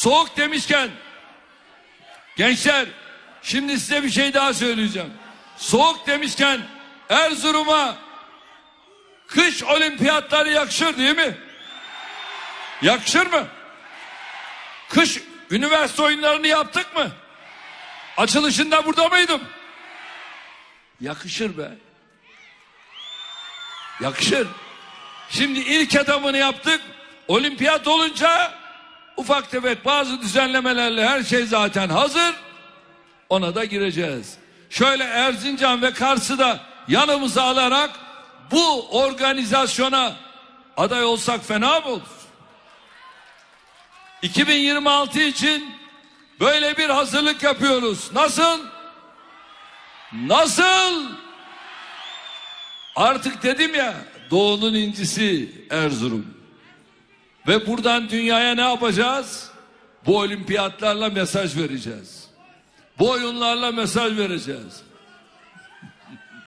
Soğuk demişken gençler şimdi size bir şey daha söyleyeceğim. Soğuk demişken Erzurum'a kış olimpiyatları yakışır değil mi? Yakışır mı? Kış üniversite oyunlarını yaptık mı? Açılışında burada mıydım? Yakışır be. Yakışır. Şimdi ilk adamını yaptık. Olimpiyat olunca ufak tefek bazı düzenlemelerle her şey zaten hazır. Ona da gireceğiz. Şöyle Erzincan ve Kars'ı da yanımıza alarak bu organizasyona aday olsak fena mı olur? 2026 için böyle bir hazırlık yapıyoruz. Nasıl? Nasıl? Artık dedim ya doğunun incisi Erzurum. Ve buradan dünyaya ne yapacağız? Bu olimpiyatlarla mesaj vereceğiz. Bu oyunlarla mesaj vereceğiz.